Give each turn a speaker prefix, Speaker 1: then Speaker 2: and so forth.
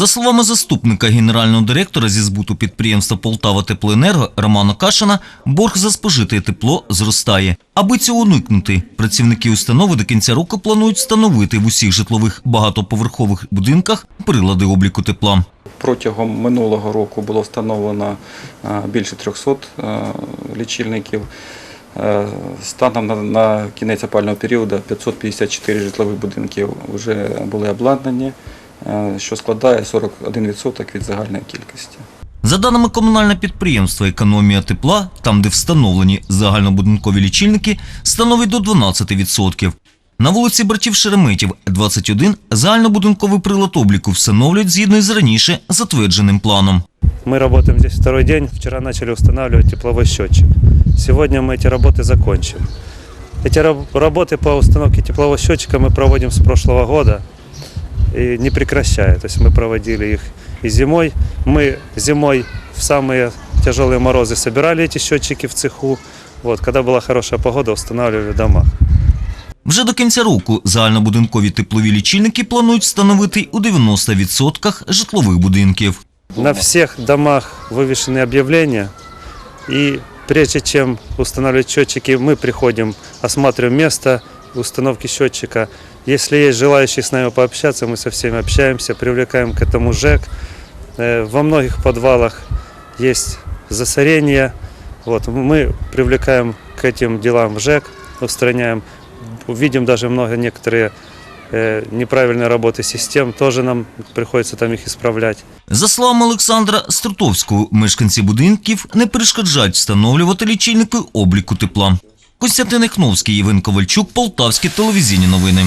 Speaker 1: За словами заступника генерального директора зі збуту підприємства Полтава Теплоенерго Романа Кашина, борг за спожите тепло зростає. Аби цього уникнути, працівники установи до кінця року планують встановити в усіх житлових багатоповерхових будинках прилади обліку тепла.
Speaker 2: Протягом минулого року було встановлено е, більше 300 е, лічильників. Е, Станом на, кінець опального періоду 554 житлових будинків вже були обладнані, що складає 41% від загальної кількості.
Speaker 1: За даними комунального підприємства «Економія тепла», там, де встановлені загальнобудинкові лічильники, становить до 12%. На вулиці братів Шереметів, 21, загальнобудинковий прилад обліку встановлюють згідно із раніше затвердженим планом.
Speaker 3: Мы работаем здесь второй день. Вчера начали устанавливать тепловой счетчик. Сегодня мы эти работы закончим. Эти раб- работы по установке теплового счетчика мы проводим с прошлого года и не прекращая. То есть мы проводили их и зимой. Мы зимой в самые тяжелые морозы собирали эти счетчики в цеху. Вот, когда была хорошая погода, устанавливали в домах.
Speaker 1: Вже до кінця року загальнобудинкові теплові лічильники планують встановити у 90% житлових будинків.
Speaker 3: На всех домах вывешены объявления. И прежде чем устанавливать счетчики, мы приходим, осматриваем место установки счетчика. Если есть желающие с нами пообщаться, мы со всеми общаемся, привлекаем к этому ЖЭК. Э, Во многих подвалах есть засорение. Вот, мы привлекаем к этим делам ЖЭК, устраняем. Увидим даже много некоторые э, неправильные работы систем, тоже нам приходится там их исправлять.
Speaker 1: За словами Олександра Струтовського, мешканці будинків не перешкоджають встановлювати лічильники обліку тепла. Костянтин Ехновський, Євген Ковальчук, Полтавські телевізійні новини.